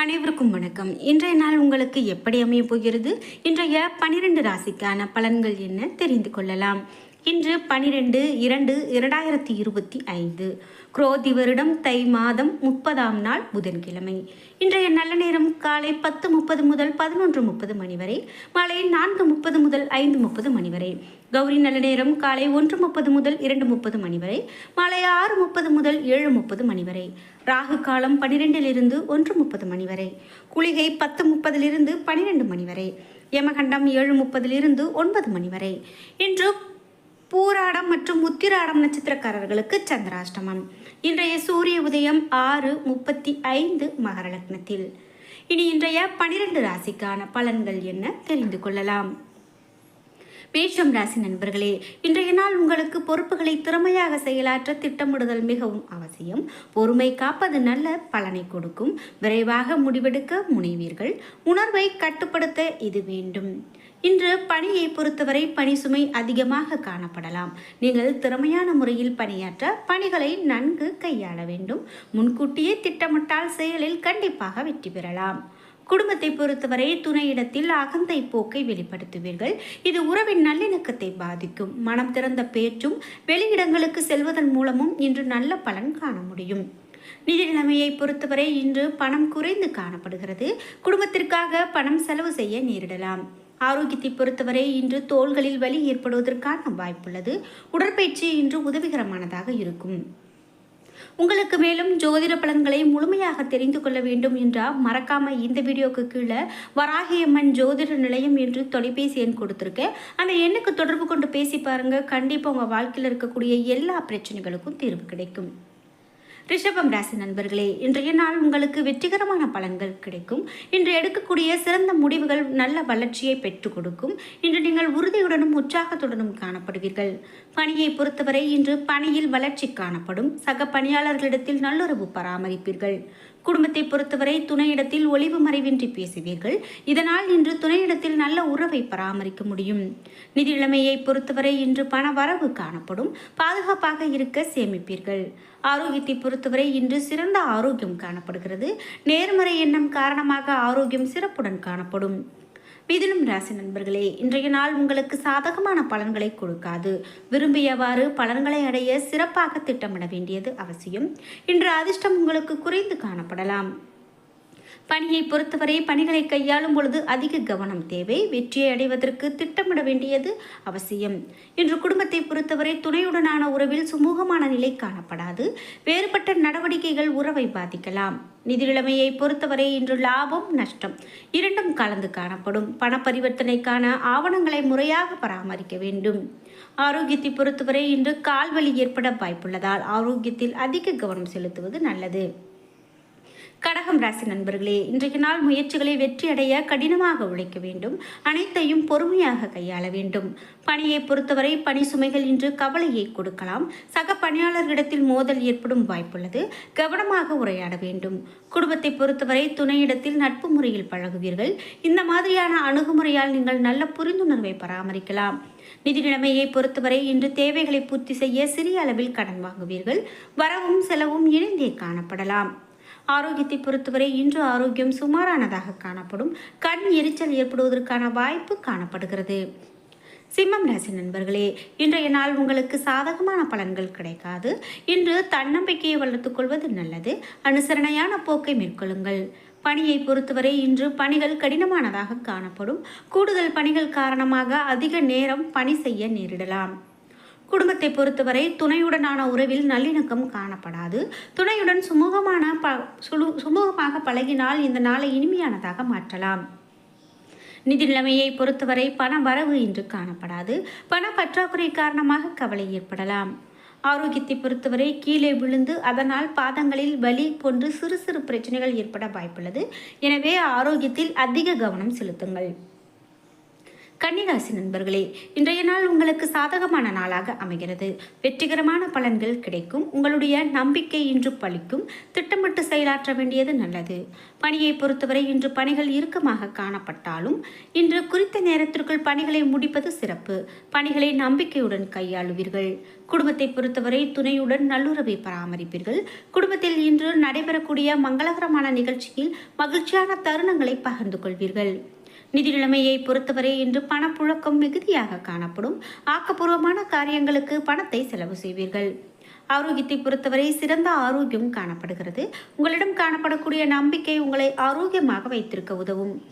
அனைவருக்கும் வணக்கம். இன்றைய நாள் உங்களுக்கு எப்படி அமையப் போகிறது? இன்றைய பனிரெண்டு ராசிக்கான பலன்கள் என்ன தெரிந்து கொள்ளலாம். இன்று பனிரெண்டு இரண்டு இரண்டாயிரத்தி இருபத்தி ஐந்து. குரோதி வருடம் தை மாதம் முப்பதாம் நாள் புதன்கிழமை. இன்றைய நல்ல நேரம் காலை பத்து முப்பது முதல் பதினொன்று முப்பது மணி வரை மாலை நான்கு முப்பது முதல் ஐந்து முப்பது மணி வரை. கௌரி நல்ல நேரம் காலை ஒன்று முப்பது முதல் இரண்டு முப்பது மணி வரை மாலை ஆறு முப்பது முதல் ஏழு முப்பது மணி வரை. ராகு காலம் பனிரெண்டிலிருந்து ஒன்று முப்பது மணி வரை. குளிகை பத்து முப்பதிலிருந்து பனிரெண்டு மணி வரை. யமகண்டம் ஏழு முப்பதிலிருந்து ஒன்பது மணி வரை. இன்று பூராடம் மற்றும் உத்திராடம் நட்சத்திரக்காரர்களுக்கு சந்திராஷ்டமம். இன்றைய சூரிய உதயம் ஆறு முப்பத்தி ஐந்து மகர லக்னத்தில். இனி இன்றைய பனிரெண்டு ராசிக்கான பலன்கள் என்ன தெரிந்து கொள்ளலாம். மேஷம் ராசி நண்பர்களே இன்றைய நாள் உங்களுக்கு பொறுப்புகளை திறமையாக செயலாற்ற திட்டமிடுதல் மிகவும் அவசியம். பொறுமை காப்பது நல்ல பலனை கொடுக்கும். விரைவாக முடிவெடுக்க முனைவீர்கள். உணர்வை கட்டுப்படுத்த இது வேண்டும். இன்று பணியை பொறுத்தவரை பணி சுமை அதிகமாக காணப்படலாம். நீங்கள் திறமையான முறையில் பணியாற்ற பணிகளை நன்கு கையாள வேண்டும். முன்கூட்டியே திட்டமிட்டால் செயலில் கண்டிப்பாக வெற்றி பெறலாம். குடும்பத்தை பொறுத்தவரை துணையிடத்தில் அகந்தை போக்கை வெளிப்படுத்துவீர்கள். இது உறவின் நல்லிணக்கத்தை பாதிக்கும். மனம் திறந்த பேச்சும் வெளியிடங்களுக்கு செல்வதன் மூலமும் இன்று நல்ல பலன் காண முடியும். நிதி நிலைமையை பொறுத்தவரை இன்று பணம் குறைந்து காணப்படுகிறது. குடும்பத்திற்காக பணம் செலவு செய்ய நேரிடலாம். ஆரோக்கியத்தை பொறுத்தவரை இன்று தோள்களில் வலி ஏற்படுவதற்கான வாய்ப்புள்ளது. உடற்பயிற்சி இன்று உதவிகரமானதாக இருக்கும். உங்களுக்கு மேலும் ஜோதிட பலன்களை முழுமையாக தெரிந்து கொள்ள வேண்டும் என்றால் மறக்காம இந்த வீடியோக்கு கீழே வராகியம்மன் ஜோதிட நிலையம் என்று தொலைபேசி எண் கொடுத்துருக்கேன் அந்த எண்ணுக்கு தொடர்பு கொண்டு பேசி பாருங்க. கண்டிப்பாக உங்கள் வாழ்க்கையில் இருக்கக்கூடிய எல்லா பிரச்சனைகளுக்கும் தீர்வு கிடைக்கும். ரிஷபம் ராசி நண்பர்களே இன்றைய நாள் உங்களுக்கு வெற்றிகரமான பலன்கள் கிடைக்கும். இன்று எடுக்கக்கூடிய சிறந்த முடிவுகள் நல்ல வளர்ச்சியை பெற்றுக் கொடுக்கும். இன்று நீங்கள் உறுதியுடனும் உற்சாகத்துடனும் காணப்படுவீர்கள். பணியை பொறுத்தவரை இன்று பணியில் வளர்ச்சி காணப்படும். சக பணியாளர்களிடத்தில் நல்லுறவு பராமரிப்பீர்கள். குடும்பத்தை பொறுத்தவரை துணையிடத்தில் ஒளிவு மறைவின்றி பேசுவீர்கள். இதனால் இன்று துணையிடத்தில் நல்ல உறவை பராமரிக்க முடியும். நிதி நிலைமையை பொறுத்தவரை இன்று பண வரவு காணப்படும். பாதுகாப்பாக இருக்க சேமிப்பீர்கள். ஆரோக்கியத்தை பொறுத்தவரை இன்று சிறந்த ஆரோக்கியம் காணப்படுகிறது. நேர்மறை எண்ணம் காரணமாக ஆரோக்கியம் சிறப்புடன் காணப்படும். மிதுனம் ராசி நண்பர்களே இன்றைய நாள் உங்களுக்கு சாதகமான பலன்களை கொடுக்காது. விரும்பியவாறு பலன்களை அடைய சிறப்பாக திட்டமிட வேண்டியது அவசியம். இன்று அதிர்ஷ்டம் உங்களுக்கு குறைந்து காணப்படலாம். பணியை பொறுத்தவரை பணிகளை கையாளும் பொழுது அதிக கவனம் தேவை. வெற்றியை அடைவதற்கு திட்டமிட வேண்டியது அவசியம். இன்று குடும்பத்தை பொறுத்தவரை துணையுடனான உறவில் சுமூகமான நிலை காணப்படாது. வேறுபட்ட நடவடிக்கைகள் உறவை பாதிக்கலாம். நிதிநிலைமையை பொறுத்தவரை இன்று லாபம் நஷ்டம் இரண்டும் கலந்து காணப்படும். பண பரிவர்த்தனைக்கான ஆவணங்களை முறையாக பராமரிக்க வேண்டும். ஆரோக்கியத்தை பொறுத்தவரை இன்று கால்வலி ஏற்பட வாய்ப்புள்ளதால் ஆரோக்கியத்தில் அதிக கவனம் செலுத்துவது நல்லது. கடகம் ராசி நண்பர்களே இன்றைய நாள் முயற்சிகளை வெற்றியடைய கடினமாக உழைக்க வேண்டும். அனைத்தையும் பொறுமையாக கையாள வேண்டும். பணியை பொறுத்தவரை பணி சுமைகள் இன்று கவலையை கொடுக்கலாம். சக பணியாளர்களிடத்தில் மோதல் ஏற்படும் வாய்ப்புள்ளது. கவனமாக உரையாட வேண்டும். குடும்பத்தை பொறுத்தவரை துணையிடத்தில் நட்பு முறையில் பழகுவீர்கள். இந்த மாதிரியான அணுகுமுறையால் நீங்கள் நல்ல புரிந்துணர்வை பராமரிக்கலாம். நிதி நிலைமையை பொறுத்தவரை இன்று தேவைகளை பூர்த்தி செய்ய சிறிய அளவில் கடன் வாங்குவீர்கள். வரவும் செலவும் இணைந்தே காணப்படலாம். ஆரோக்கியத்தை பொறுத்தவரை இன்று ஆரோக்கியம் சுமாரானதாக காணப்படும். கண் எரிச்சல் ஏற்படுவதற்கான வாய்ப்பு காணப்படுகிறது. சிம்மம் ராசி நண்பர்களே இன்றைய நாள் உங்களுக்கு சாதகமான பலன்கள் கிடைக்காது. இன்று தன்னம்பிக்கையை வளர்த்துக் கொள்வது நல்லது. அனுசரணையான போக்கை மேற்கொள்ளுங்கள். பணியை பொறுத்தவரை இன்று பணிகள் கடினமானதாக காணப்படும். கூடுதல் பணிகள் காரணமாக அதிக நேரம் பணி செய்ய நேரிடலாம். குடும்பத்தை பொறுத்தவரை துணையுடனான உறவில் நல்லிணக்கம் காணப்படாது. துணையுடன் சுமூகமான ப சுழு சுமூகமாக பழகினால் இந்த நாளை இனிமையானதாக மாற்றலாம். நிதி நிலைமையை பொறுத்தவரை பண வரவு இன்று காணப்படாது. பண பற்றாக்குறை காரணமாக கவலை ஏற்படலாம். ஆரோக்கியத்தை பொறுத்தவரை கீழே விழுந்து அதனால் பாதங்களில் வலி போன்று சிறு சிறு பிரச்சனைகள் ஏற்பட வாய்ப்புள்ளது. எனவே ஆரோக்கியத்தில் அதிக கவனம் செலுத்துங்கள். கன்னிராசி நண்பர்களே இன்றைய நாள் உங்களுக்கு சாதகமான நாளாக அமைகிறது. வெற்றிகரமான பலன்கள் கிடைக்கும். உங்களுடைய நம்பிக்கை இன்று பலிக்கும். திட்டமிட்டு செயலாற்ற வேண்டியது நல்லது. பணியை பொறுத்தவரை இன்று பணிகள் இறுக்கமாக காணப்பட்டாலும் இன்று குறித்த நேரத்திற்குள் பணிகளை முடிப்பது சிறப்பு. பணிகளை நம்பிக்கையுடன் கையாளுவீர்கள். குடும்பத்தை பொறுத்தவரை துணையுடன் நல்லுறவை பராமரிப்பீர்கள். குடும்பத்தில் இன்று நடைபெறக்கூடிய மங்களகரமான நிகழ்ச்சியில் மகிழ்ச்சியான தருணங்களை பகிர்ந்து கொள்வீர்கள். நிதி நிலைமையை பொறுத்தவரை இன்று பணப்புழக்கம் மிகுதியாக காணப்படும். ஆக்கப்பூர்வமான காரியங்களுக்கு பணத்தை செலவு செய்வீர்கள். ஆரோக்கியத்தை பொறுத்தவரை சிறந்த ஆரோக்கியம் காணப்படுகிறது. உங்களிடம் காணப்படக்கூடிய நம்பிக்கை உங்களை ஆரோக்கியமாக வைத்திருக்க உதவும்.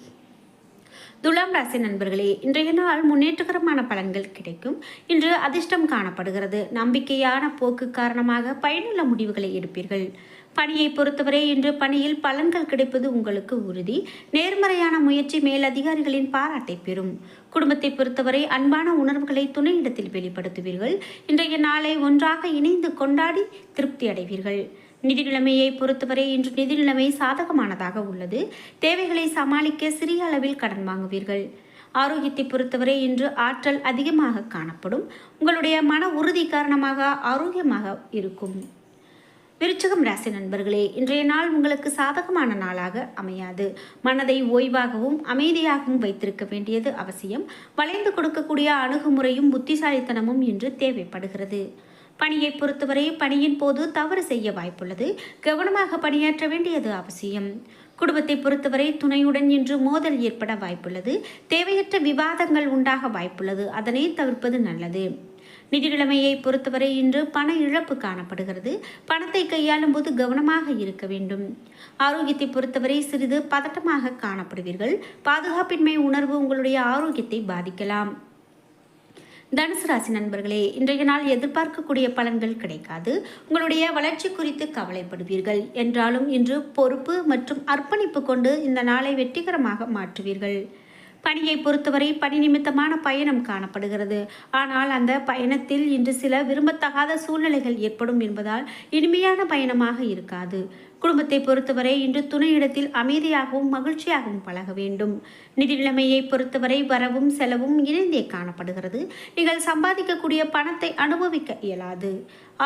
துலாம் ராசி நண்பர்களே இன்றைய நாள் முன்னேற்றகரமான பலன்கள் கிடைக்கும். இன்று அதிர்ஷ்டம் காணப்படுகிறது. நம்பிக்கையான போக்கு காரணமாக பயனுள்ள முடிவுகளை எடுப்பீர்கள். பணியை பொறுத்தவரை இன்று பணியில் பலன்கள் கிடைப்பது உங்களுக்கு உறுதி. நேர்மறையான முயற்சி மேலதிகாரிகளின் பாராட்டை பெறும். குடும்பத்தை பொறுத்தவரை அன்பான உணர்வுகளை துணையிடத்தில் வெளிப்படுத்துவீர்கள். இன்றைய நாளை ஒன்றாக இணைந்து கொண்டாடி திருப்தி அடைவீர்கள். நிதி நிலைமையை பொறுத்தவரை இன்று நிதி நிலைமை சாதகமானதாக உள்ளது. தேவைகளை சமாளிக்க சிறிய அளவில் கடன் வாங்குவீர்கள். ஆரோக்கியத்தை பொறுத்தவரை இன்று ஆற்றல் அதிகமாக காணப்படும். உங்களுடைய மன உறுதி காரணமாக ஆரோக்கியமாக இருக்கும். விருச்சகம் ராசி நண்பர்களே இன்றைய நாள் உங்களுக்கு சாதகமான நாளாக அமையாது. மனதை ஓய்வாகவும் அமைதியாகவும் வைத்திருக்க வேண்டியது அவசியம். வளைந்து கொடுக்கக்கூடிய அணுகுமுறையும் புத்திசாலித்தனமும் இன்று தேவைப்படுகிறது. பணியை பொறுத்தவரை பணியின் போது தவறு செய்ய வாய்ப்புள்ளது. கவனமாக பணியாற்ற வேண்டியது அவசியம். குடும்பத்தை பொறுத்தவரை துணையுடன் இன்று மோதல் ஏற்பட வாய்ப்புள்ளது. தேவையற்ற விவாதங்கள் உண்டாக வாய்ப்புள்ளது. அதனை தவிர்ப்பது நல்லது. நிதி பொறுத்தவரை இன்று பண இழப்பு காணப்படுகிறது. பணத்தை கையாளும் போது கவனமாக இருக்க வேண்டும். ஆரோக்கியத்தை பொறுத்தவரை சிறிது பதட்டமாக காணப்படுவீர்கள். பாதுகாப்பின்மை உணர்வு உங்களுடைய ஆரோக்கியத்தை பாதிக்கலாம். தனுசு ராசி நண்பர்களே இன்றைய நாள் எதிர்பார்க்கக்கூடிய பலன்கள் கிடைக்காது. உங்களுடைய வளர்ச்சி குறித்து கவலைப்படுவீர்கள். என்றாலும் இன்று பொறுப்பு மற்றும் அர்ப்பணிப்பு கொண்டு இந்த நாளை வெற்றிகரமாக மாற்றுவீர்கள். பணியை பொறுத்தவரை பணி நிமித்தமான பயணம் காணப்படுகிறது. ஆனால் அந்த பயணத்தில் இன்று சில விரும்பத்தகாத சூழ்நிலைகள் ஏற்படும் என்பதால் இனிமையான பயணமாக இருக்காது. குடும்பத்தை பொறுத்தவரை இன்று துணையிடத்தில் அமைதியாகவும் மகிழ்ச்சியாகவும் பழக வேண்டும். நிதி நிலைமையை பொறுத்தவரை வரவும் செலவும் இணைந்தே காணப்படுகிறது. நீங்கள் சம்பாதிக்கக்கூடிய பணத்தை அனுபவிக்க இயலாது.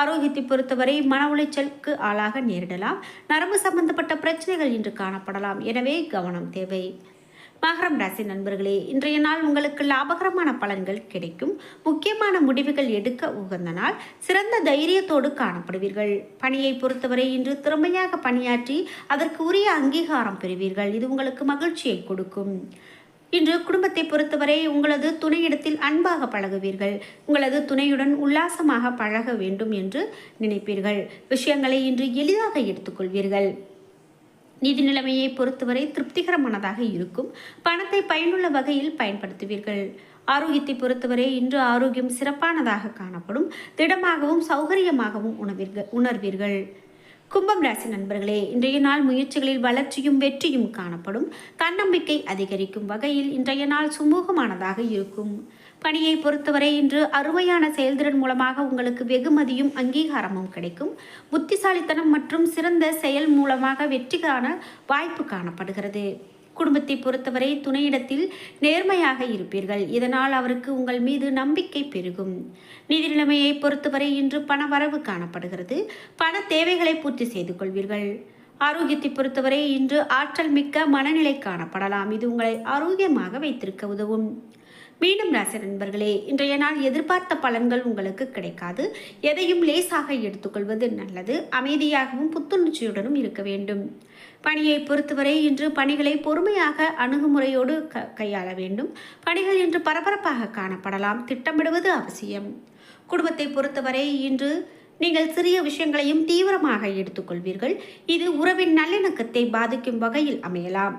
ஆரோக்கியத்தை பொறுத்தவரை மன உளைச்சலுக்கு ஆளாக நேரிடலாம். நரம்பு சம்பந்தப்பட்ட பிரச்சனைகள் இன்று காணப்படலாம். எனவே கவனம் தேவை. மகரம் ராசி நண்பர்களே இன்றைய நாள் உங்களுக்கு லாபகரமான பலன்கள் கிடைக்கும். முக்கியமான முடிவுகள் எடுக்க உகந்த நாள். சிறந்த தைரியத்தோடு காணப்படுவீர்கள். பணியை பொறுத்தவரை இன்று திறமையாக பணியாற்றி அதற்கு உரிய அங்கீகாரம் பெறுவீர்கள். இது உங்களுக்கு மகிழ்ச்சியை கொடுக்கும். இன்று குடும்பத்தை பொறுத்தவரை உங்களது துணையிடத்தில் அன்பாக பழகுவீர்கள். உங்களது துணையுடன் உல்லாசமாக பழக வேண்டும் என்று நினைப்பீர்கள். விஷயங்களை இன்று எளிதாக எடுத்துக்கொள்வீர்கள். நிதி நிலைமையை பொறுத்தவரை திருப்திகரமானதாக இருக்கும். பணத்தை பயனுள்ள வகையில் பயன்படுத்துவீர்கள். ஆரோக்கியத்தை பொறுத்தவரை இன்று ஆரோக்கியம் சிறப்பானதாக காணப்படும். திடமாகவும் சௌகரியமாகவும் உணவீர்கள் உணர்வீர்கள். கும்பம் ராசி நண்பர்களே இன்றைய நாள் முயற்சிகளில் வளர்ச்சியும் வெற்றியும் காணப்படும். தன்னம்பிக்கை அதிகரிக்கும் வகையில் இன்றைய நாள் சுமூகமானதாக இருக்கும். பணியை பொறுத்தவரை இன்று அருமையான செயல்திறன் மூலமாக உங்களுக்கு வெகுமதியும் அங்கீகாரமும் கிடைக்கும். புத்திசாலித்தனம் மற்றும் சிறந்த செயல் மூலமாக வெற்றிக்கான வாய்ப்பு காணப்படுகிறது. குடும்பத்தை பொறுத்தவரை துணையிடத்தில் நேர்மையாக இருப்பீர்கள். இதனால் அவருக்கு உங்கள் மீது நம்பிக்கை பெருகும். நிதி நிலைமையை பொறுத்தவரை இன்று பண வரவு காணப்படுகிறது. பண தேவைகளை பூர்த்தி செய்து கொள்வீர்கள். ஆரோக்கியத்தை பொறுத்தவரை இன்று ஆற்றல் மிக்க மனநிலை காணப்படலாம். இது உங்களை ஆரோக்கியமாக வைத்திருக்க உதவும். மீண்டும் ராசி நண்பர்களே இன்றைய நாள் எதிர்பார்த்த பலன்கள் உங்களுக்கு கிடைக்காது. எதையும் லேசாக எடுத்துக்கொள்வது நல்லது. அமைதியாகவும் புத்துணர்ச்சியுடனும் இருக்க வேண்டும். பணியை பொறுத்தவரை இன்று பணிகளை பொறுமையாக அணுகுமுறையோடு க கையாள வேண்டும். பணிகள் இன்று பரபரப்பாக காணப்படலாம். திட்டமிடுவது அவசியம். குடும்பத்தை பொறுத்தவரை இன்று நீங்கள் சிறிய விஷயங்களையும் தீவிரமாக எடுத்துக்கொள்வீர்கள். இது உறவின் நல்லிணக்கத்தை பாதிக்கும் வகையில் அமையலாம்.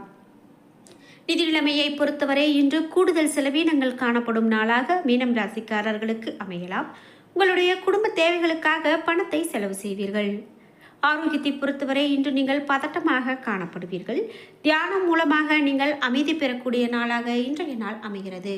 நிதி நிலைமையை பொறுத்தவரை இன்று கூடுதல் செலவீனங்கள் காணப்படும் நாளாக மீனம் ராசிக்காரர்களுக்கு அமையலாம். உங்களுடைய குடும்ப தேவைகளுக்காக பணத்தை செலவு செய்வீர்கள். ஆரோக்கியத்தை பொறுத்தவரை இன்று நீங்கள் பதட்டமாக காணப்படுவீர்கள். தியானம் மூலமாக நீங்கள் அமைதி பெறக்கூடிய நாளாக இன்றைய நாள் அமைகிறது.